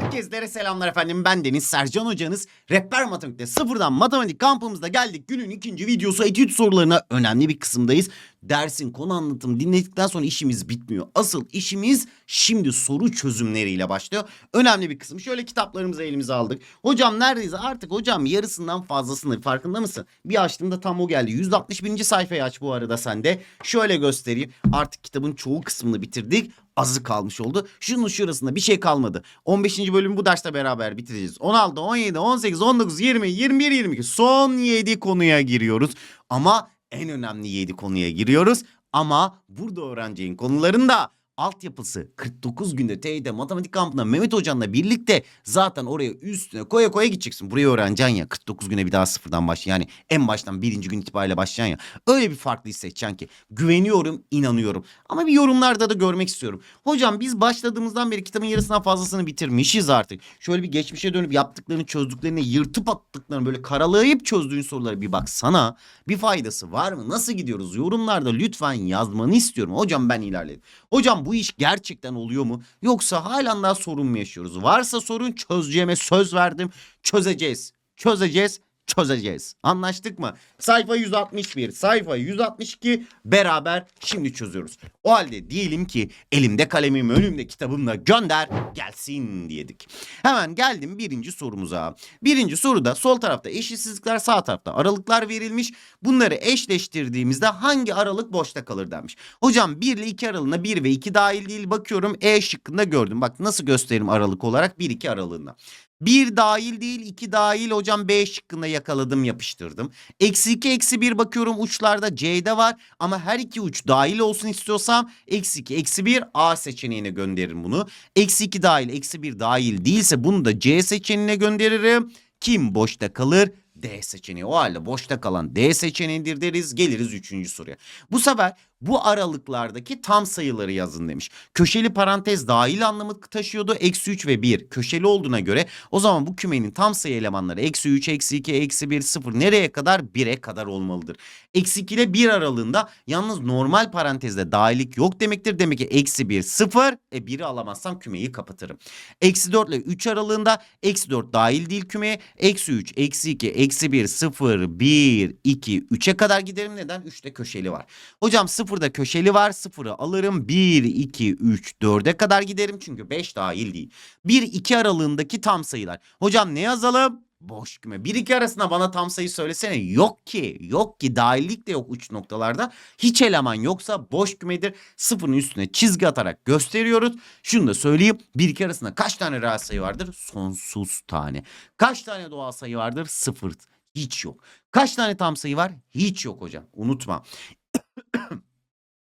Herkeslere selamlar efendim. Ben Deniz Sercan hocanız. Rehber Matematik'te sıfırdan matematik kampımızda geldik. Günün ikinci videosu etüt sorularına önemli bir kısımdayız. Dersin konu anlatımı dinledikten sonra işimiz bitmiyor. Asıl işimiz şimdi soru çözümleriyle başlıyor. Önemli bir kısım. Şöyle kitaplarımızı elimize aldık. Hocam neredeyiz? Artık hocam yarısından fazlasını farkında mısın? Bir açtığımda tam o geldi. 161. sayfayı aç bu arada sen de. Şöyle göstereyim. Artık kitabın çoğu kısmını bitirdik azı kalmış oldu. Şunun şurasında bir şey kalmadı. 15. bölümü bu derste beraber bitireceğiz. 16, 17, 18, 19, 20, 21, 22 son 7 konuya giriyoruz. Ama en önemli 7 konuya giriyoruz. Ama burada öğreneceğin konuların da altyapısı 49 günde TYT matematik kampında Mehmet Hoca'nla birlikte zaten oraya üstüne koya koya gideceksin. Burayı öğreneceksin ya 49 güne bir daha sıfırdan başla yani en baştan birinci gün itibariyle başlayan ya. Öyle bir farklı hissedeceksin ki güveniyorum inanıyorum ama bir yorumlarda da görmek istiyorum. Hocam biz başladığımızdan beri kitabın yarısından fazlasını bitirmişiz artık. Şöyle bir geçmişe dönüp yaptıklarını çözdüklerini yırtıp attıklarını böyle karalayıp çözdüğün sorulara bir baksana. Bir faydası var mı? Nasıl gidiyoruz? Yorumlarda lütfen yazmanı istiyorum. Hocam ben ilerledim. Hocam bu iş gerçekten oluyor mu? Yoksa halen daha sorun mu yaşıyoruz? Varsa sorun çözeceğime söz verdim. Çözeceğiz. Çözeceğiz. Çözeceğiz. Anlaştık mı? Sayfa 161, sayfa 162 beraber şimdi çözüyoruz. O halde diyelim ki elimde kalemim, önümde kitabımla gönder gelsin diyedik. Hemen geldim birinci sorumuza. Birinci soruda sol tarafta eşitsizlikler, sağ tarafta aralıklar verilmiş. Bunları eşleştirdiğimizde hangi aralık boşta kalır denmiş. Hocam 1 ile 2 aralığına 1 ve 2 dahil değil bakıyorum E şıkkında gördüm. Bak nasıl gösteririm aralık olarak 1-2 aralığında. Bir dahil değil iki dahil hocam B şıkkında yakaladım yapıştırdım. Eksi iki eksi bir bakıyorum uçlarda C'de var ama her iki uç dahil olsun istiyorsam eksi iki eksi bir A seçeneğine gönderirim bunu. Eksi iki dahil eksi bir dahil değilse bunu da C seçeneğine gönderirim. Kim boşta kalır? D seçeneği. O halde boşta kalan D seçeneğidir deriz. Geliriz üçüncü soruya. Bu sefer bu aralıklardaki tam sayıları yazın demiş. Köşeli parantez dahil anlamı taşıyordu. Eksi 3 ve 1 köşeli olduğuna göre o zaman bu kümenin tam sayı elemanları eksi 3, eksi 2, eksi 1, 0 nereye kadar? 1'e kadar olmalıdır. Eksi 2 ile 1 aralığında yalnız normal parantezde dahillik yok demektir. Demek ki eksi 1, 0. E 1'i alamazsam kümeyi kapatırım. Eksi 4 ile 3 aralığında eksi 4 dahil değil kümeye. Eksi 3, eksi 2, eksi 1, 0, 1, 2, 3'e kadar giderim. Neden? 3'te köşeli var. Hocam 0 Sıfırda köşeli var. Sıfırı alırım. 1, 2, 3, 4'e kadar giderim. Çünkü 5 dahil değil. 1, 2 aralığındaki tam sayılar. Hocam ne yazalım? Boş küme. 1 2 arasında bana tam sayı söylesene. Yok ki. Yok ki. Dahillik de yok uç noktalarda. Hiç eleman yoksa boş kümedir. Sıfırın üstüne çizgi atarak gösteriyoruz. Şunu da söyleyeyim. 1 2 arasında kaç tane reel sayı vardır? Sonsuz tane. Kaç tane doğal sayı vardır? Sıfır. Hiç yok. Kaç tane tam sayı var? Hiç yok hocam. Unutma.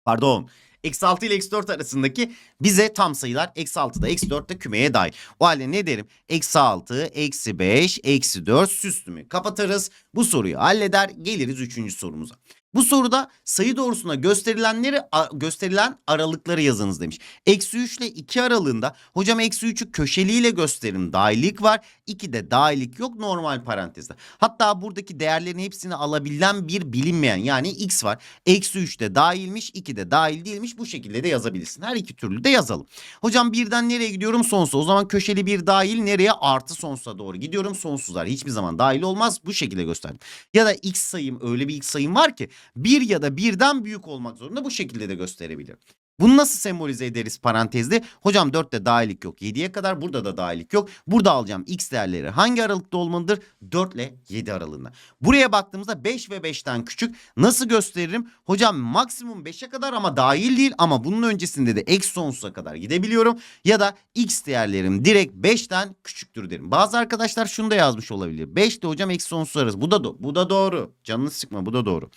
Pardon. Eksi 6 ile eksi 4 arasındaki bize tam sayılar eksi 6'da eksi 4'te kümeye dahil. O halde ne derim? Eksi 6, eksi 5, eksi 4 süslümü kapatırız. Bu soruyu halleder geliriz 3. sorumuza. Bu soruda sayı doğrusuna gösterilenleri gösterilen aralıkları yazınız demiş. Eksi 3 ile 2 aralığında hocam eksi 3'ü köşeliyle gösterim dahillik var. 2'de dahillik yok normal parantezde. Hatta buradaki değerlerin hepsini alabilen bir bilinmeyen yani x var. Eksi 3'te dahilmiş 2'de dahil değilmiş bu şekilde de yazabilirsin. Her iki türlü de yazalım. Hocam birden nereye gidiyorum sonsuza. O zaman köşeli bir dahil nereye artı sonsuza doğru gidiyorum. Sonsuzlar hiçbir zaman dahil olmaz bu şekilde gösterdim. Ya da x sayım öyle bir x sayım var ki bir ya da birden büyük olmak zorunda bu şekilde de gösterebilir. Bunu nasıl sembolize ederiz parantezde? Hocam 4'te dahillik yok. 7'ye kadar burada da dahillik yok. Burada alacağım x değerleri hangi aralıkta olmalıdır? 4 ile 7 aralığında. Buraya baktığımızda 5 ve 5'ten küçük. Nasıl gösteririm? Hocam maksimum 5'e kadar ama dahil değil ama bunun öncesinde de eksi sonsuza kadar gidebiliyorum. Ya da x değerlerim direkt 5'ten küçüktür derim. Bazı arkadaşlar şunu da yazmış olabilir. 5 de hocam eksi sonsuz arası. Bu da, do- bu da doğru. Canını sıkma bu da doğru.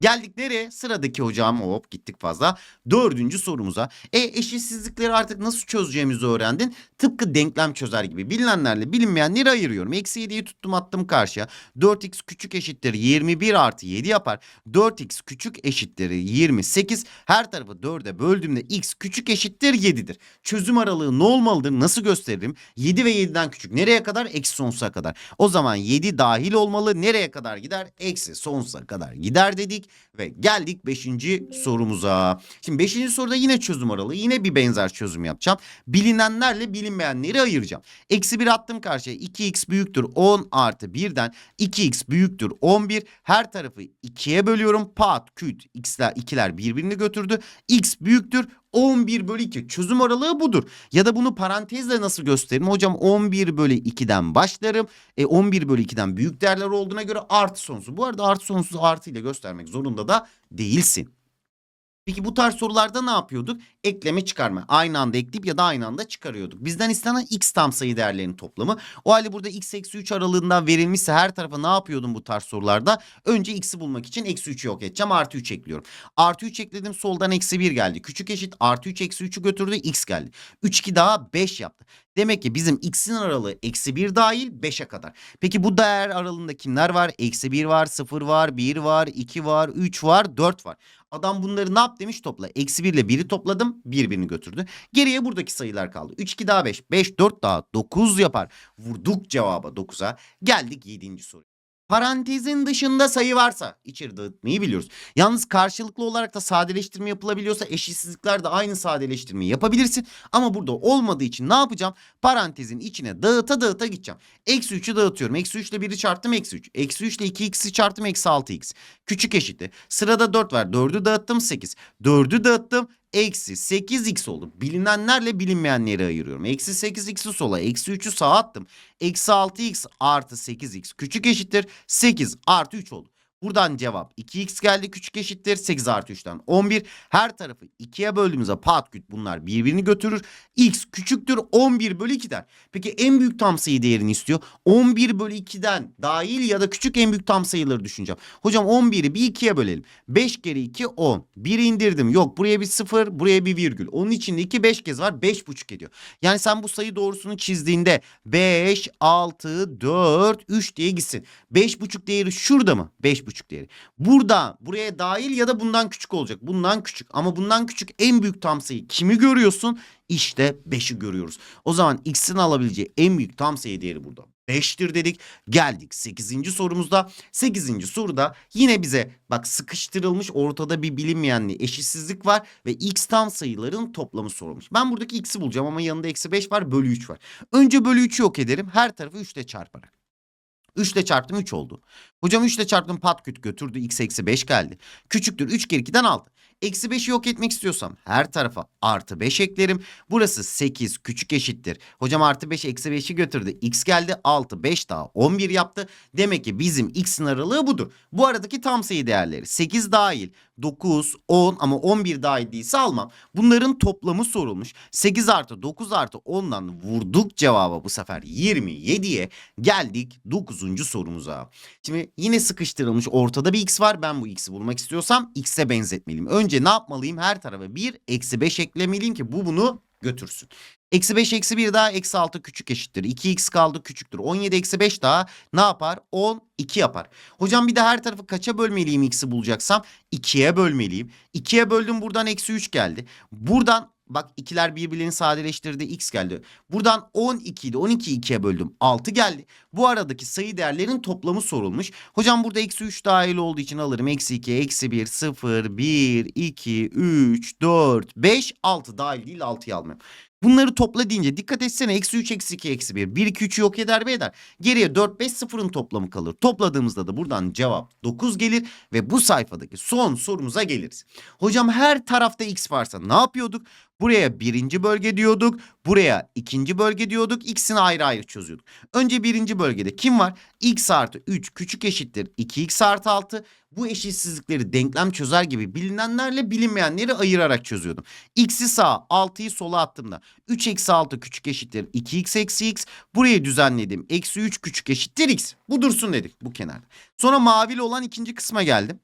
Geldik nereye? Sıradaki hocam hop gittik fazla. Dördüncü sorumuza. E eşitsizlikleri artık nasıl çözeceğimizi öğrendin. Tıpkı denklem çözer gibi bilinenlerle bilinmeyenleri ayırıyorum. Eksi 7'yi tuttum attım karşıya. 4x küçük eşittir 21 artı 7 yapar. 4x küçük eşittir 28. Her tarafı 4'e böldüğümde x küçük eşittir 7'dir. Çözüm aralığı ne olmalıdır? Nasıl gösteririm? 7 ve 7'den küçük. Nereye kadar? Eksi sonsuza kadar. O zaman 7 dahil olmalı. Nereye kadar gider? Eksi sonsuza kadar gider dedik. Ve geldik 5. sorumuza. Şimdi 5. soruda yine çözüm aralığı yine bir benzer çözüm yapacağım. Bilinenlerle bilinmeyenleri ayıracağım. Eksi 1 attım karşıya 2x büyüktür 10 artı 1'den 2x büyüktür 11 her tarafı 2'ye bölüyorum. Pat küt x'ler 2'ler birbirini götürdü. x büyüktür 11 bölü 2 çözüm aralığı budur. Ya da bunu parantezle nasıl gösteririm? Hocam 11 bölü 2'den başlarım. E 11 bölü 2'den büyük değerler olduğuna göre artı sonsuz. Bu arada artı sonsuz artı ile göstermek zorunda da değilsin. Peki bu tarz sorularda ne yapıyorduk? Ekleme çıkarma. Aynı anda ekleyip ya da aynı anda çıkarıyorduk. Bizden istenen x tam sayı değerlerinin toplamı. O halde burada x eksi 3 aralığından verilmişse her tarafa ne yapıyordum bu tarz sorularda? Önce x'i bulmak için eksi 3'ü yok edeceğim. Artı 3 ekliyorum. Artı 3 ekledim soldan eksi 1 geldi. Küçük eşit artı 3 eksi 3'ü götürdü x geldi. 3 2 daha 5 yaptı. Demek ki bizim x'in aralığı eksi 1 dahil 5'e kadar. Peki bu değer aralığında kimler var? Eksi 1 var, 0 var, 1 var, 2 var, 3 var, 4 var. Adam bunları ne yap demiş topla. Eksi 1 ile 1'i topladım. Birbirini götürdü. Geriye buradaki sayılar kaldı. 3 2 daha 5. 5 4 daha 9 yapar. Vurduk cevaba 9'a. Geldik 7. soru. Parantezin dışında sayı varsa içeri dağıtmayı biliyoruz. Yalnız karşılıklı olarak da sadeleştirme yapılabiliyorsa eşitsizliklerde aynı sadeleştirmeyi yapabilirsin. Ama burada olmadığı için ne yapacağım? Parantezin içine dağıta dağıta gideceğim. Eksi 3'ü dağıtıyorum. Eksi 3 ile 1'i çarptım eksi 3. Eksi 3 ile 2x'i çarptım eksi 6x. Küçük eşittir. Sırada 4 var. 4'ü dağıttım 8. 4'ü dağıttım eksi 8x oldu. Bilinenlerle bilinmeyenleri ayırıyorum. Eksi 8x'i sola, eksi 3'ü sağa attım. Eksi 6x artı 8x küçük eşittir. 8 artı 3 oldu. Buradan cevap 2x geldi küçük eşittir 8 artı 3'ten 11. Her tarafı 2'ye böldüğümüzde pat küt bunlar birbirini götürür. x küçüktür 11 bölü 2'den. Peki en büyük tam sayı değerini istiyor. 11 bölü 2'den dahil ya da küçük en büyük tam sayıları düşüneceğim. Hocam 11'i bir 2'ye bölelim. 5 kere 2 10. 1 indirdim. Yok buraya bir 0 buraya bir virgül. Onun içinde 2 5 kez var 5,5 ediyor. Yani sen bu sayı doğrusunu çizdiğinde 5, 6, 4, 3 diye gitsin. 5,5 değeri şurada mı? 5,5 değeri. Burada buraya dahil ya da bundan küçük olacak. Bundan küçük ama bundan küçük en büyük tam sayı kimi görüyorsun? İşte 5'i görüyoruz. O zaman x'in alabileceği en büyük tam sayı değeri burada. 5'tir dedik. Geldik 8. sorumuzda. 8. soruda yine bize bak sıkıştırılmış ortada bir bilinmeyenli eşitsizlik var ve x tam sayıların toplamı sorulmuş. Ben buradaki x'i bulacağım ama yanında eksi 5 var bölü 3 var. Önce bölü 3'ü yok ederim her tarafı 3 ile çarparak. 3 ile çarptım 3 oldu. Hocam 3 ile çarptım pat küt götürdü. X eksi 5 geldi. Küçüktür 3 kere 2'den 6. Eksi 5'i yok etmek istiyorsam her tarafa artı 5 eklerim. Burası 8 küçük eşittir. Hocam artı 5 eksi 5'i götürdü. X geldi 6 5 daha 11 yaptı. Demek ki bizim x'in aralığı budur. Bu aradaki tam sayı değerleri 8 dahil 9 10 ama 11 dahil değilse almam. Bunların toplamı sorulmuş. 8 artı 9 artı 10'dan vurduk cevaba bu sefer 27'ye geldik 9. sorumuza. Şimdi yine sıkıştırılmış ortada bir x var. Ben bu x'i bulmak istiyorsam x'e benzetmeliyim. Önce ne yapmalıyım? Her tarafa 1 eksi 5 eklemeliyim ki bu bunu götürsün. Eksi 5 eksi 1 daha eksi 6 küçük eşittir. 2x kaldı küçüktür. 17 eksi 5 daha ne yapar? 12 yapar. Hocam bir de her tarafı kaça bölmeliyim x'i bulacaksam? 2'ye bölmeliyim. 2'ye böldüm buradan eksi 3 geldi. Buradan Bak ikiler birbirlerini sadeleştirdi x geldi. Buradan 12 idi 12'yi 2'ye böldüm 6 geldi. Bu aradaki sayı değerlerin toplamı sorulmuş. Hocam burada eksi 3 dahil olduğu için alırım. Eksi 2, eksi 1, 0, 1, 2, 3, 4, 5, 6 dahil değil 6'yı almıyorum. Bunları topla deyince dikkat etsene eksi 3 eksi 2 eksi 1. 1 2 3'ü yok eder mi eder. Geriye 4 5 sıfırın toplamı kalır. Topladığımızda da buradan cevap 9 gelir ve bu sayfadaki son sorumuza geliriz. Hocam her tarafta x varsa ne yapıyorduk? Buraya birinci bölge diyorduk. Buraya ikinci bölge diyorduk. X'ini ayrı ayrı çözüyorduk. Önce birinci bölgede kim var? X artı 3 küçük eşittir 2x artı 6. Bu eşitsizlikleri denklem çözer gibi bilinenlerle bilinmeyenleri ayırarak çözüyordum. X'i sağa 6'yı sola attığımda 3 eksi 6 küçük eşittir 2x eksi x. Burayı düzenledim. Eksi 3 küçük eşittir x. Bu dursun dedik bu kenarda. Sonra mavili olan ikinci kısma geldim.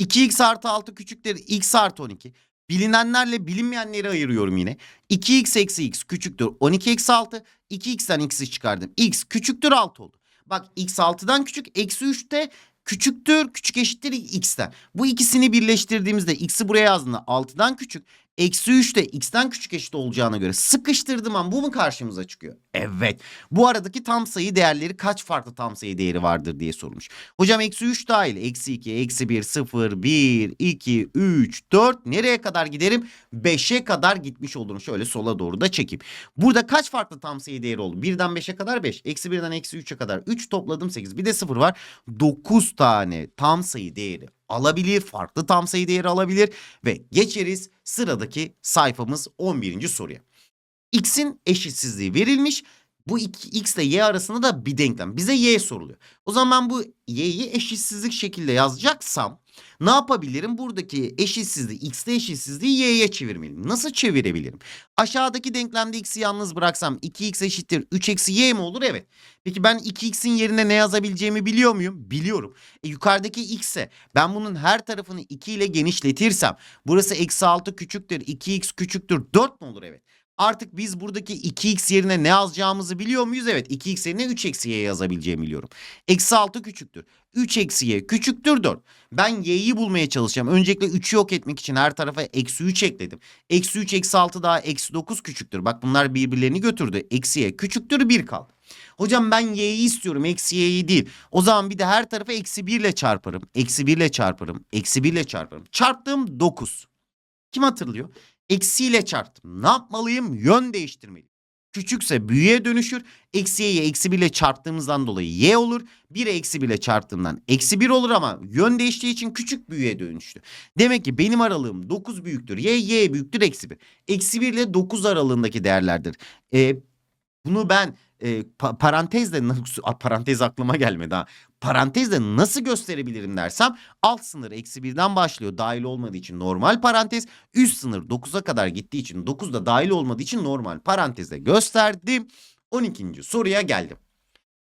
2x artı 6 küçüktür x artı 12. Bilinenlerle bilinmeyenleri ayırıyorum yine. 2x eksi x küçüktür 12 eksi 6. 2x'ten x'i çıkardım. x küçüktür 6 oldu. Bak x 6'dan küçük eksi 3 de küçüktür küçük eşittir x'ten. Bu ikisini birleştirdiğimizde x'i buraya yazdığında 6'dan küçük Eksi 3 de x'ten küçük eşit olacağına göre sıkıştırdığım an bu mu karşımıza çıkıyor? Evet. Bu aradaki tam sayı değerleri kaç farklı tam sayı değeri vardır diye sormuş. Hocam eksi 3 dahil. Eksi 2, eksi 1, 0, 1, 2, 3, 4. Nereye kadar giderim? 5'e kadar gitmiş olurum. Şöyle sola doğru da çekeyim. Burada kaç farklı tam sayı değeri oldu? 1'den 5'e kadar 5. Eksi 1'den eksi 3'e kadar 3 topladım 8. Bir de 0 var. 9 tane tam sayı değeri alabilir. Farklı tam sayı değeri alabilir. Ve geçeriz sıradaki sayfamız 11. soruya. X'in eşitsizliği verilmiş. Bu X ile Y arasında da bir denklem. Bize Y soruluyor. O zaman bu Y'yi eşitsizlik şekilde yazacaksam ne yapabilirim? Buradaki eşitsizliği, X'te eşitsizliği Y'ye çevirmeliyim. Nasıl çevirebilirim? Aşağıdaki denklemde X'i yalnız bıraksam 2X eşittir 3 eksi Y mi olur? Evet. Peki ben 2X'in yerine ne yazabileceğimi biliyor muyum? Biliyorum. E, yukarıdaki X'e ben bunun her tarafını 2 ile genişletirsem burası eksi 6 küçüktür, 2X küçüktür 4 mü olur? Evet. Artık biz buradaki 2x yerine ne yazacağımızı biliyor muyuz? Evet 2x yerine 3 eksi y yazabileceğimi biliyorum. Eksi 6 küçüktür. 3 eksi y küçüktür 4. Ben y'yi bulmaya çalışacağım. Öncelikle 3'ü yok etmek için her tarafa eksi 3 ekledim. Eksi 3 eksi 6 daha eksi 9 küçüktür. Bak bunlar birbirlerini götürdü. Eksi y küçüktür 1 kaldı. Hocam ben y'yi istiyorum eksi y'yi değil. O zaman bir de her tarafa eksi 1 ile çarparım. Eksi 1 ile çarparım. Eksi 1 ile çarparım. Çarptığım 9. Kim hatırlıyor? Eksiyle çarptım. Ne yapmalıyım? Yön değiştirmeliyim. Küçükse büyüğe dönüşür. Eksiye eksi 1 ile çarptığımızdan dolayı y olur. 1'e eksi 1 ile çarptığımdan eksi 1 olur ama yön değiştiği için küçük büyüğe dönüştü. Demek ki benim aralığım 9 büyüktür. Y, y büyüktür eksi 1. Eksi 1 ile 9 aralığındaki değerlerdir. E, bunu ben e, pa- parantezle parantez aklıma gelmedi ha. Parantezle nasıl gösterebilirim dersem alt sınır eksi birden başlıyor dahil olmadığı için normal parantez. Üst sınır 9'a kadar gittiği için 9 da dahil olmadığı için normal parantezle gösterdim. 12. soruya geldim.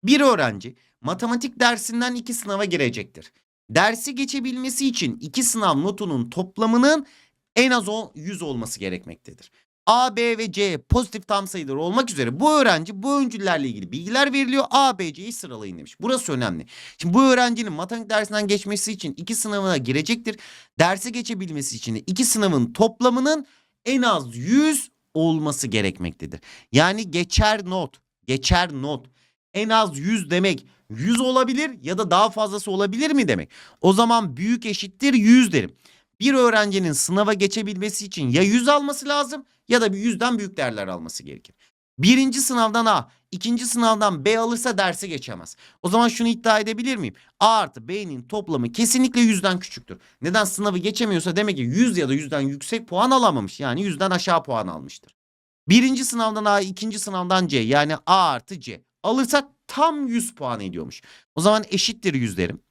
Bir öğrenci matematik dersinden iki sınava girecektir. Dersi geçebilmesi için iki sınav notunun toplamının en az o 100 olması gerekmektedir. A, B ve C pozitif tam sayılar olmak üzere bu öğrenci bu öncüllerle ilgili bilgiler veriliyor. A, B, C'yi sıralayın demiş. Burası önemli. Şimdi bu öğrencinin matematik dersinden geçmesi için iki sınavına girecektir. Dersi geçebilmesi için iki sınavın toplamının en az 100 olması gerekmektedir. Yani geçer not, geçer not. En az 100 demek 100 olabilir ya da daha fazlası olabilir mi demek? O zaman büyük eşittir 100 derim. Bir öğrencinin sınava geçebilmesi için ya 100 alması lazım ya da bir yüzden büyük değerler alması gerekir. Birinci sınavdan A, ikinci sınavdan B alırsa dersi geçemez. O zaman şunu iddia edebilir miyim? A artı B'nin toplamı kesinlikle yüzden küçüktür. Neden sınavı geçemiyorsa demek ki 100 ya da yüzden yüksek puan alamamış. Yani yüzden aşağı puan almıştır. Birinci sınavdan A, ikinci sınavdan C yani A artı C alırsa tam 100 puan ediyormuş. O zaman eşittir 100 derim.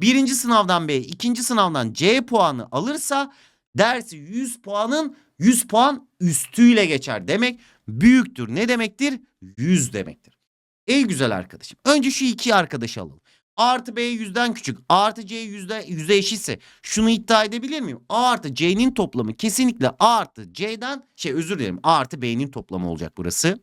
Birinci sınavdan B, ikinci sınavdan C puanı alırsa dersi 100 puanın 100 puan üstüyle geçer demek. Büyüktür ne demektir? 100 demektir. Ey güzel arkadaşım. Önce şu iki arkadaşı alalım. A artı B yüzden küçük. A artı C yüzde, yüze eşitse şunu iddia edebilir miyim? A artı C'nin toplamı kesinlikle A artı C'den şey özür dilerim A artı B'nin toplamı olacak burası.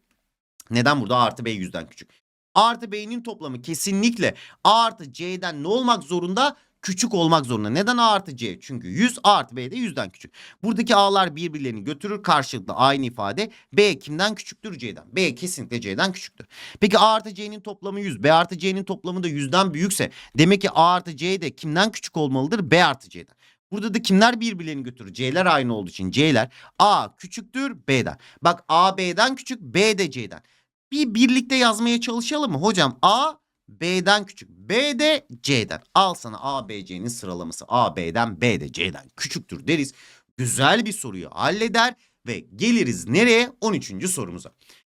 Neden burada A artı B yüzden küçük? A artı B'nin toplamı kesinlikle A artı C'den ne olmak zorunda? Küçük olmak zorunda. Neden A artı C? Çünkü 100 A artı B de 100'den küçük. Buradaki A'lar birbirlerini götürür karşılıklı aynı ifade. B kimden küçüktür? C'den. B kesinlikle C'den küçüktür. Peki A artı C'nin toplamı 100. B artı C'nin toplamı da 100'den büyükse demek ki A artı C de kimden küçük olmalıdır? B artı C'den. Burada da kimler birbirlerini götürür? C'ler aynı olduğu için C'ler A küçüktür B'den. Bak A B'den küçük B de C'den. Bir birlikte yazmaya çalışalım mı? Hocam A B'den küçük. B de C'den. Al sana A, B, C'nin sıralaması. A, B'den, B de C'den küçüktür deriz. Güzel bir soruyu halleder ve geliriz nereye? 13. sorumuza.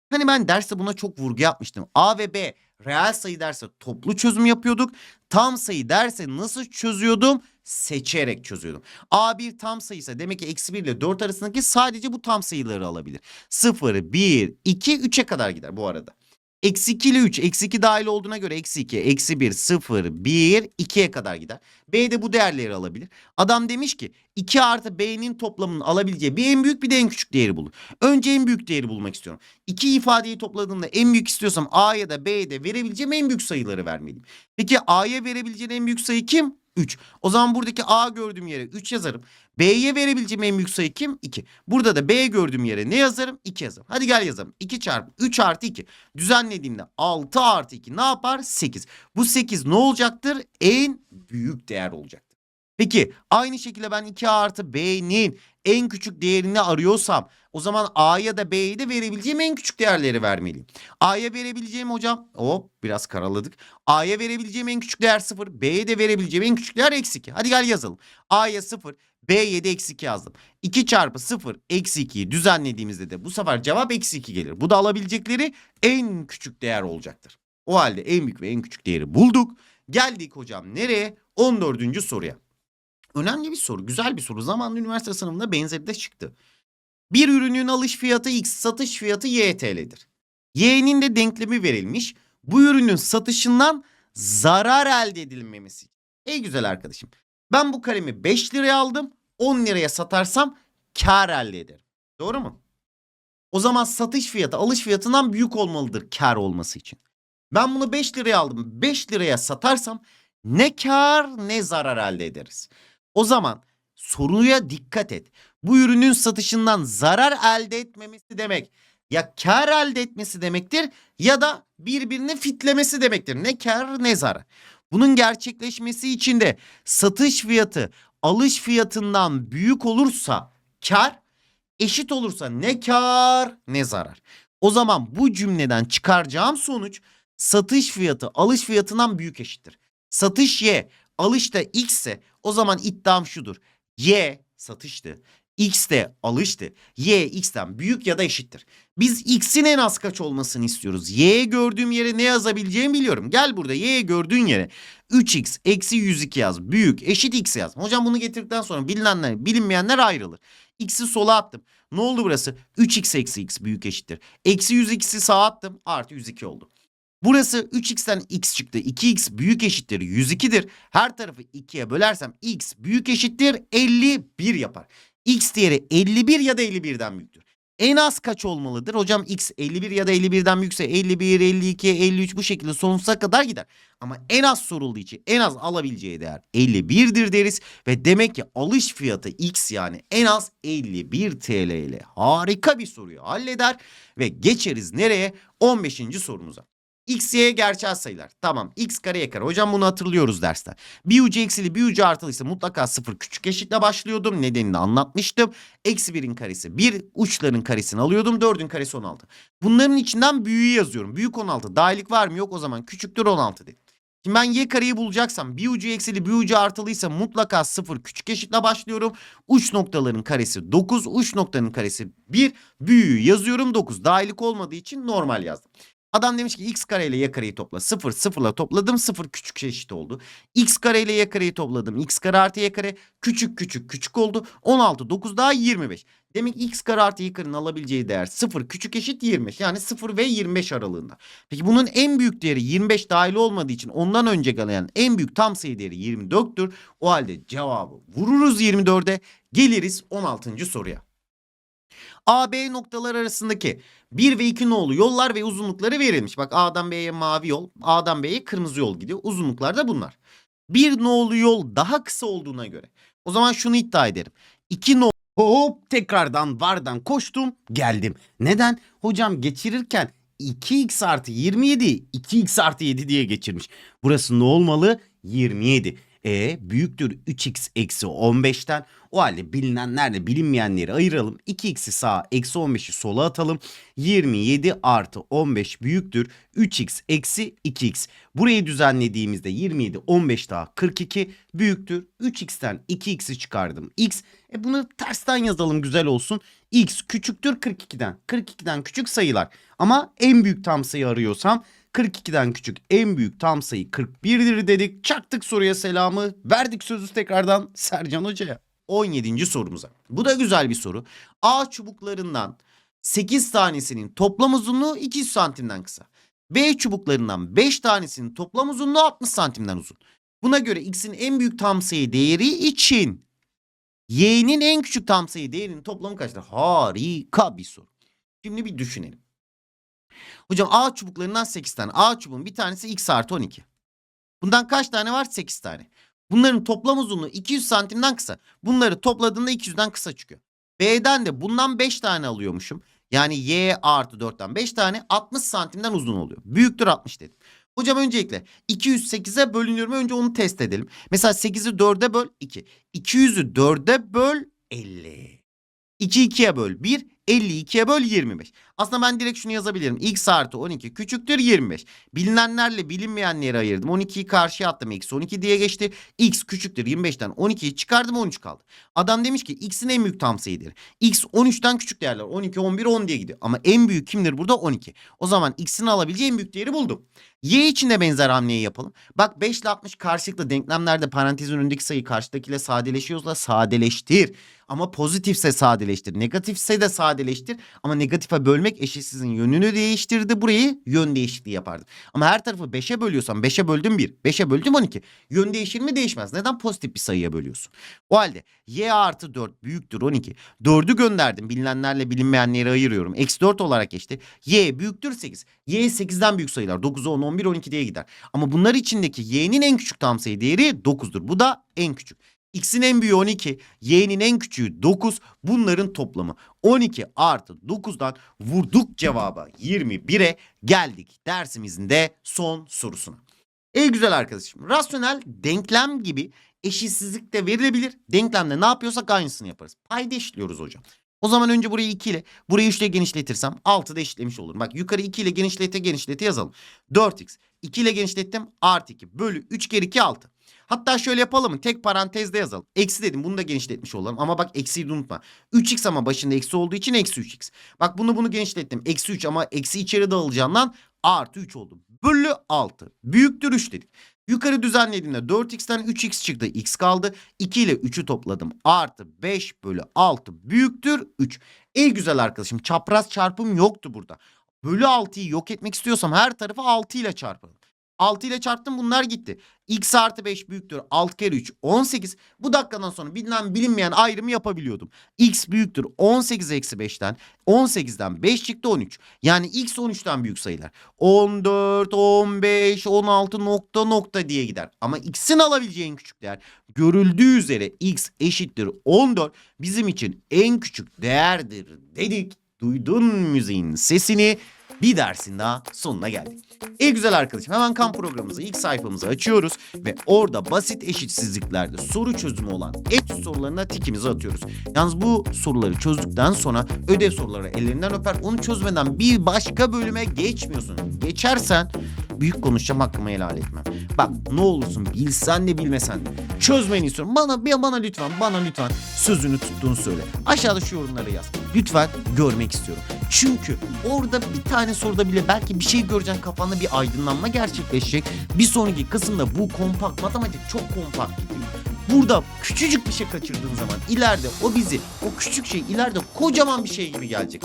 Hani ben derste buna çok vurgu yapmıştım. A ve B reel sayı derse toplu çözüm yapıyorduk. Tam sayı derse nasıl çözüyordum? Seçerek çözüyordum. A bir tam sayıysa demek ki eksi 1 ile 4 arasındaki sadece bu tam sayıları alabilir. 0, 1, 2, 3'e kadar gider bu arada. Eksi 2 ile 3. Eksi 2 dahil olduğuna göre eksi 2, eksi 1, 0, 1, 2'ye kadar gider. B de bu değerleri alabilir. Adam demiş ki 2 artı B'nin toplamının alabileceği bir en büyük bir de en küçük değeri bulur. Önce en büyük değeri bulmak istiyorum. İki ifadeyi topladığımda en büyük istiyorsam A'ya da B'ye de verebileceğim en büyük sayıları vermeliyim. Peki A'ya verebileceğin en büyük sayı kim? 3. O zaman buradaki A gördüğüm yere 3 yazarım. B'ye verebileceğim en büyük sayı kim? 2. Burada da B gördüğüm yere ne yazarım? 2 yazarım. Hadi gel yazalım. 2 çarpı 3 artı 2. Düzenlediğimde 6 artı 2 ne yapar? 8. Bu 8 ne olacaktır? En büyük değer olacaktır. Peki aynı şekilde ben 2 artı B'nin en küçük değerini arıyorsam o zaman A'ya da B'ye de verebileceğim en küçük değerleri vermeliyim. A'ya verebileceğim hocam hop biraz karaladık. A'ya verebileceğim en küçük değer 0. B'ye de verebileceğim en küçük değer eksi 2. Hadi gel yazalım. A'ya 0. B'ye de eksi 2 yazdım. 2 çarpı 0 eksi 2'yi düzenlediğimizde de bu sefer cevap eksi 2 gelir. Bu da alabilecekleri en küçük değer olacaktır. O halde en büyük ve en küçük değeri bulduk. Geldik hocam nereye? 14. soruya. Önemli bir soru, güzel bir soru. Zamanında üniversite sınavında benzeri de çıktı. Bir ürünün alış fiyatı X, satış fiyatı Y TL'dir. Y'nin de denklemi verilmiş. Bu ürünün satışından zarar elde edilmemesi. Ey güzel arkadaşım. Ben bu kalemi 5 liraya aldım. 10 liraya satarsam kar elde ederim. Doğru mu? O zaman satış fiyatı alış fiyatından büyük olmalıdır kar olması için. Ben bunu 5 liraya aldım. 5 liraya satarsam ne kar ne zarar elde ederiz. O zaman soruya dikkat et. Bu ürünün satışından zarar elde etmemesi demek ya kar elde etmesi demektir ya da birbirini fitlemesi demektir. Ne kar ne zarar. Bunun gerçekleşmesi için de satış fiyatı alış fiyatından büyük olursa kar eşit olursa ne kar ne zarar. O zaman bu cümleden çıkaracağım sonuç satış fiyatı alış fiyatından büyük eşittir. Satış Y, alış da X ise o zaman iddiam şudur. Y satıştı. X de alıştı. Y X'ten büyük ya da eşittir. Biz X'in en az kaç olmasını istiyoruz. Y'ye gördüğüm yere ne yazabileceğimi biliyorum. Gel burada Y'ye gördüğün yere 3X eksi 102 yaz. Büyük eşit X yaz. Hocam bunu getirdikten sonra bilinenler bilinmeyenler ayrılır. X'i sola attım. Ne oldu burası? 3X eksi X büyük eşittir. Eksi 102'si sağa attım. Artı 102 oldu. Burası 3x'ten x çıktı. 2x büyük eşittir 102'dir. Her tarafı 2'ye bölersem x büyük eşittir 51 yapar. x değeri 51 ya da 51'den büyüktür. En az kaç olmalıdır? Hocam x 51 ya da 51'den büyükse 51, 52, 53 bu şekilde sonsuza kadar gider. Ama en az sorulduğu için en az alabileceği değer 51'dir deriz. Ve demek ki alış fiyatı x yani en az 51 TL ile harika bir soruyu halleder. Ve geçeriz nereye? 15. sorumuza. X, Y gerçel sayılar. Tamam x kare y kare. Hocam bunu hatırlıyoruz dersten. Bir ucu eksili bir ucu artılıysa mutlaka sıfır küçük eşitle başlıyordum. Nedenini anlatmıştım. Eksi birin karesi bir uçların karesini alıyordum. Dördün karesi 16. Bunların içinden büyüğü yazıyorum. Büyük 16. Dahillik var mı yok o zaman küçüktür 16 dedim. Şimdi ben y kareyi bulacaksam bir ucu eksili bir ucu artılıysa mutlaka sıfır küçük eşitle başlıyorum. Uç noktaların karesi 9, uç noktanın karesi 1, büyüğü yazıyorum 9. Dahillik olmadığı için normal yazdım. Adam demiş ki x kare ile y kareyi topla. 0 sıfırla topladım. 0 küçük eşit oldu. x kare ile y kareyi topladım. x kare artı y kare küçük küçük küçük oldu. 16 9 daha 25. Demek x kare artı y karenin alabileceği değer 0 küçük eşit 25. Yani 0 ve 25 aralığında. Peki bunun en büyük değeri 25 dahil olmadığı için ondan önce gelen en büyük tam sayı değeri 24'tür. O halde cevabı vururuz 24'e. Geliriz 16. soruya. A, B noktalar arasındaki 1 ve 2 nolu yollar ve uzunlukları verilmiş. Bak A'dan B'ye mavi yol, A'dan B'ye kırmızı yol gidiyor. Uzunluklar da bunlar. Bir nolu yol daha kısa olduğuna göre. O zaman şunu iddia ederim. 2 nolu hop tekrardan vardan koştum geldim. Neden? Hocam geçirirken 2x artı 27 2x artı 7 diye geçirmiş. Burası ne olmalı? 27. E büyüktür 3x eksi 15'ten. O halde bilinenlerle bilinmeyenleri ayıralım. 2x'i sağa eksi 15'i sola atalım. 27 artı 15 büyüktür 3x eksi 2x. Burayı düzenlediğimizde 27 15 daha 42 büyüktür. 3x'ten 2x'i çıkardım. x e bunu tersten yazalım güzel olsun. x küçüktür 42'den. 42'den küçük sayılar. Ama en büyük tam sayı arıyorsam 42'den küçük en büyük tam sayı 41'dir dedik. Çaktık soruya selamı. Verdik sözü tekrardan Sercan Hoca'ya. 17. sorumuza. Bu da güzel bir soru. A çubuklarından 8 tanesinin toplam uzunluğu 200 santimden kısa. B çubuklarından 5 tanesinin toplam uzunluğu 60 santimden uzun. Buna göre x'in en büyük tam sayı değeri için y'nin en küçük tam sayı değerinin toplamı kaçtır? Harika bir soru. Şimdi bir düşünelim. Hocam A çubuklarından 8 tane. A çubuğun bir tanesi x artı 12. Bundan kaç tane var? 8 tane. Bunların toplam uzunluğu 200 santimden kısa. Bunları topladığında 200'den kısa çıkıyor. B'den de bundan 5 tane alıyormuşum. Yani y artı 4'ten 5 tane 60 santimden uzun oluyor. Büyüktür 60 dedim. Hocam öncelikle 208'e bölünür mü? Önce onu test edelim. Mesela 8'i 4'e böl 2. 200'ü 4'e böl 50. 2 2'ye böl 1. 52'ye böl 25. Aslında ben direkt şunu yazabilirim. X artı 12 küçüktür 25. Bilinenlerle bilinmeyenleri ayırdım. 12'yi karşıya attım. Eksi 12 diye geçti. X küçüktür 25'ten 12'yi çıkardım 13 kaldı. Adam demiş ki X'in en büyük tam sayıdır. X 13'ten küçük değerler. 12, 11, 10 diye gidiyor. Ama en büyük kimdir burada? 12. O zaman X'in alabileceği en büyük değeri buldum. Y için de benzer hamleyi yapalım. Bak 5 ile 60 karşılıklı denklemlerde parantezin önündeki sayı karşıdakiyle sadeleşiyorsa sadeleştir. Ama pozitifse sadeleştir. Negatifse de sadeleştir. Ama negatife bölmek eşitsizin yönünü değiştirdi. Burayı yön değişikliği yapardı. Ama her tarafı 5'e bölüyorsam 5'e böldüm 1. 5'e böldüm 12. Yön değişir mi değişmez. Neden pozitif bir sayıya bölüyorsun? O halde y artı 4 büyüktür 12. 4'ü gönderdim. Bilinenlerle bilinmeyenleri ayırıyorum. Eksi 4 olarak geçti. Y büyüktür 8. Y 8'den büyük sayılar. 9, 10, 11, 12 diye gider. Ama bunlar içindeki y'nin en küçük tam sayı değeri 9'dur. Bu da en küçük. X'in en büyüğü 12, Y'nin en küçüğü 9. Bunların toplamı 12 artı 9'dan vurduk cevaba 21'e geldik dersimizin de son sorusuna. Ey güzel arkadaşım rasyonel denklem gibi eşitsizlik de verilebilir. Denklemde ne yapıyorsak aynısını yaparız. Payda eşitliyoruz hocam. O zaman önce burayı 2 ile burayı 3 ile genişletirsem 6 da eşitlemiş olurum. Bak yukarı 2 ile genişlete genişlete yazalım. 4x 2 ile genişlettim artı 2 bölü 3 kere 2 6. Hatta şöyle yapalım? Tek parantezde yazalım. Eksi dedim bunu da genişletmiş olalım. Ama bak eksiyi de unutma. 3x ama başında eksi olduğu için eksi 3x. Bak bunu bunu genişlettim. Eksi 3 ama eksi içeri dağılacağından artı 3 oldu. Bölü 6. Büyüktür 3 dedik. Yukarı düzenlediğimde 4x'ten 3x çıktı. x kaldı. 2 ile 3'ü topladım. Artı 5 bölü 6 büyüktür 3. Ey güzel arkadaşım çapraz çarpım yoktu burada. Bölü 6'yı yok etmek istiyorsam her tarafı 6 ile çarpalım. 6 ile çarptım bunlar gitti. X artı 5 büyüktür 6 kere 3 18. Bu dakikadan sonra bilinen bilinmeyen ayrımı yapabiliyordum. X büyüktür 18 eksi 5'ten 18'den 5 çıktı 13. Yani X 13'ten büyük sayılar. 14, 15, 16 nokta nokta diye gider. Ama X'in alabileceği en küçük değer görüldüğü üzere X eşittir 14 bizim için en küçük değerdir dedik. Duydun müziğin sesini bir dersin daha sonuna geldik. Ey güzel arkadaşım hemen kamp programımızı ilk sayfamızı açıyoruz ve orada basit eşitsizliklerde soru çözümü olan etüt sorularına tikimizi atıyoruz. Yalnız bu soruları çözdükten sonra ödev soruları ellerinden öper onu çözmeden bir başka bölüme geçmiyorsun. Geçersen büyük konuşacağım hakkımı helal etmem. Bak ne olursun bilsen de bilmesen de çözmeni istiyorum. Bana bana lütfen bana lütfen sözünü tuttuğunu söyle. Aşağıda şu yorumları yaz. Lütfen görmek istiyorum. Çünkü orada bir tane soruda bile belki bir şey göreceksin kafanda bir aydınlanma gerçekleşecek. Bir sonraki kısımda bu kompakt matematik çok kompakt gidiyor. Burada küçücük bir şey kaçırdığın zaman ileride o bizi o küçük şey ileride kocaman bir şey gibi gelecek.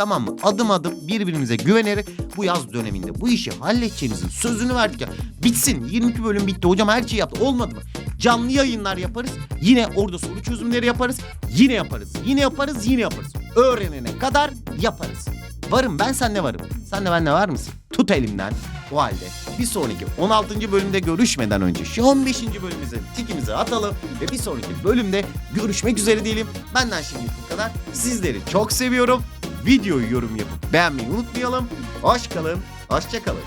Tamam mı? Adım adım birbirimize güvenerek bu yaz döneminde bu işi halledeceğimizin sözünü verdik ya. Bitsin. 22 bölüm bitti. Hocam her şeyi yaptı. Olmadı mı? Canlı yayınlar yaparız. Yine orada soru çözümleri yaparız. Yine yaparız. Yine yaparız. Yine yaparız. Öğrenene kadar yaparız. Varım ben sen ne varım? Sen de ben de var mısın? Tut elimden. O halde bir sonraki 16. bölümde görüşmeden önce şu 15. bölümümüze tikimizi atalım ve bir sonraki bölümde görüşmek üzere diyelim. Benden şimdi bu kadar. Sizleri çok seviyorum. Videoyu yorum yapıp beğenmeyi unutmayalım. Hoş kalın, hoşça kalın.